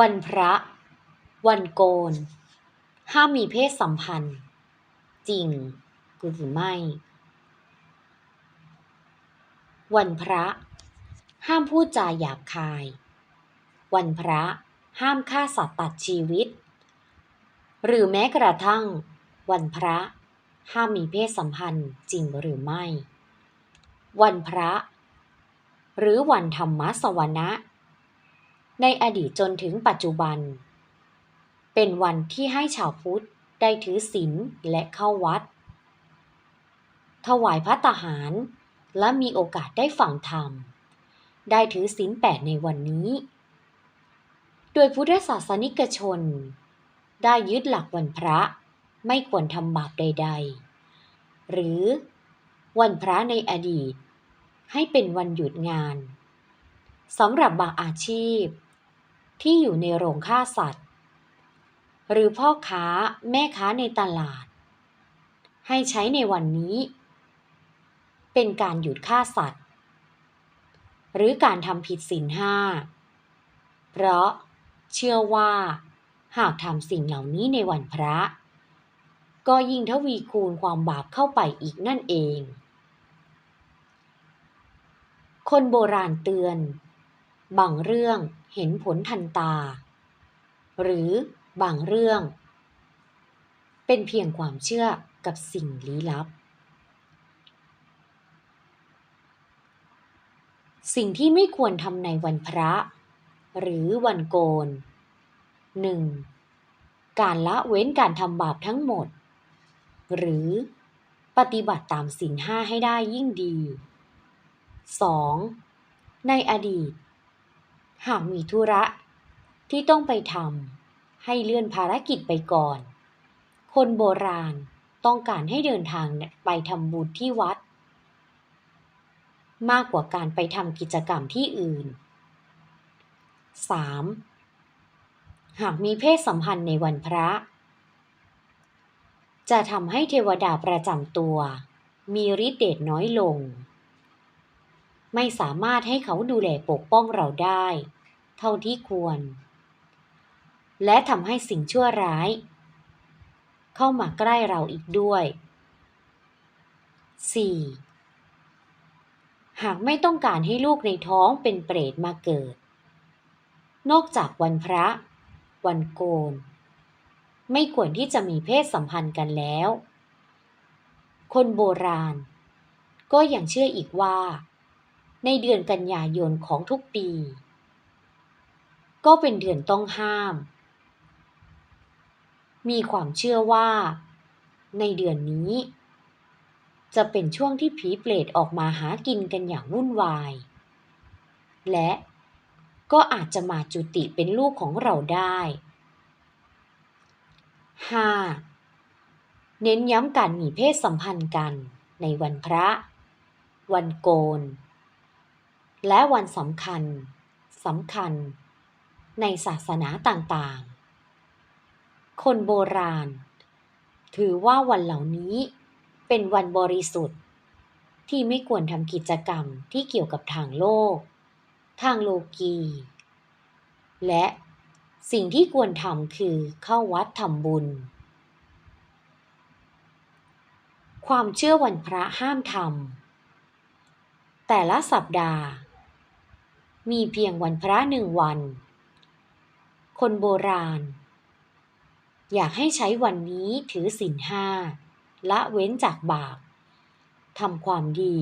วันพระ วันโกน ห้ามมีเพศสัมพันธ์ จริงหรือไม่ วันพระ ห้ามพูดจาหยาบคาย วันพระ ห้ามฆ่าสัตว์ตัดชีวิต หรือแม้กระทั่ง วันพระ ห้ามมีเพศสัมพันธ์จริงหรือไม่ วันพระ หรือวันธรรมสวนะ ในอดีตจนถึงปัจจุบัน เป็นวันที่ให้ชาวพุทธได้ถือศีลและเข้าวัด ถวายพระตาหาร และมีโอกาสได้ฟังธรรม ได้ถือศีลแปดในวันนี้ โดยพุทธศาสนิกชน ได้ยึดหลักวันพระไม่ควรทำบาปใด ๆ หรือวันพระในอดีต ให้เป็นวันหยุดงานสำหรับบางอาชีพ ที่อยู่ในโรงฆ่าสัตว์ หรือพ่อค้าแม่ค้าในตลาด ให้ใช้ในวันนี้ เป็นการหยุดฆ่าสัตว์ หรือการทำผิดศีลห้า เพราะเชื่อว่า หากทำสิ่งเหล่านี้ในวันพระ ก็ยิ่งทวีคูณความบาปเข้าไปอีกนั่นเอง คนโบราณเตือน บางเรื่องเห็นผลทันตา หรือบางเรื่อง เป็นเพียงความเชื่อกับสิ่งลี้ลับ สิ่งที่ไม่ควรทำในวันพระ หรือวันโกน 1. การละเว้นการทำบาปทั้งหมด หรือปฏิบัติตามศีลห้าให้ได้ยิ่งดี 2. ในอดีต หากมีธุระ ที่ต้องไปทำให้เลื่อนภารกิจไปก่อน คนโบราณต้องการให้เดินทางไปทำบุญที่วัด มากกว่าการไปทำกิจกรรมที่อื่น 3. หากมีเพศสัมพันธ์ในวันพระ จะทำให้เทวดาประจำตัว มีฤทธิ์เดชน้อยลง ไม่สามารถให้เขาดูแลปกป้องเราได้ เท่าที่ควร และทำให้สิ่งชั่วร้าย เข้ามาใกล้เราอีกด้วย 4. หากไม่ต้องการให้ลูกในท้องเป็นเปรตมาเกิด นอกจากวันพระ วันโกน ไม่ควรที่จะมีเพศสัมพันธ์กันแล้ว คนโบราณ ก็ยังเชื่ออีกว่า ในเดือนกันยายนของทุกปี ก็เป็นเดือนต้องห้าม มีความเชื่อว่า ในเดือนนี้ จะเป็นช่วงที่ผีเปรตออกมาหากินกันอย่างวุ่นวาย และก็อาจจะมาจุติเป็นลูกของเราได้ 5. เน้นย้ำการมีเพศสัมพันธ์กันในวันพระ วันโกน และวันสำคัญสำคัญ ในศาสนาต่างๆ คนโบราณ ถือว่าวันเหล่านี้เป็นวันบริสุทธิ์ ที่ไม่ควรทำกิจกรรมที่เกี่ยวกับทางโลก ทางโลกี และสิ่งที่ควรทำคือเข้าวัดทำบุญ ความเชื่อวันพระห้ามทำแต่ละสัปดาห์ มีเพียงวันพระหนึ่งวัน คนโบราณ อยากให้ใช้วันนี้ถือศีลห้าละเว้นจากบาปทำความดี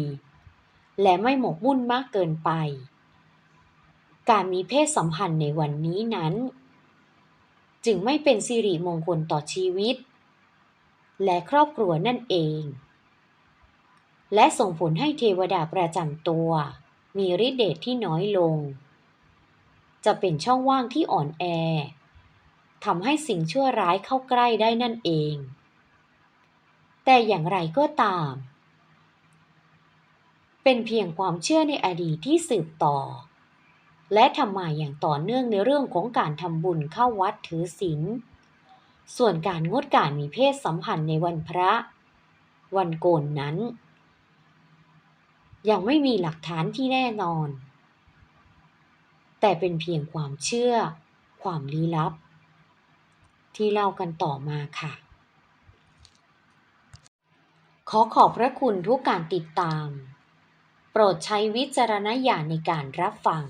และไม่หมกมุ่นมากเกินไป การมีเพศสัมพันธ์ในวันนี้นั้น จึงไม่เป็นสิริมงคลต่อชีวิต และครอบครัวนั่นเอง และส่งผลให้เทวดาประจำตัว มีฤทธิ์เดชที่น้อยลง จะเป็นช่องว่างที่อ่อนแอทำให้สิ่งชั่วร้ายเข้าใกล้ได้นั่นเอง แต่อย่างไรก็ตาม เป็นเพียงความเชื่อในอดีตที่สืบต่อ และทำมาอย่างต่อเนื่องในเรื่องของการทำบุญเข้าวัดถือศีล ส่วนการงดการมีเพศสัมพันธ์ในวันพระ วันโกนนั้น ยังไม่มีหลักฐานที่แน่นอน แต่เป็นเพียงความเชื่อ ความลี้ลับ ที่เล่ากันต่อมาค่ะ ขอขอบพระคุณทุกการติดตาม โปรดใช้วิจารณญาณในการรับฟัง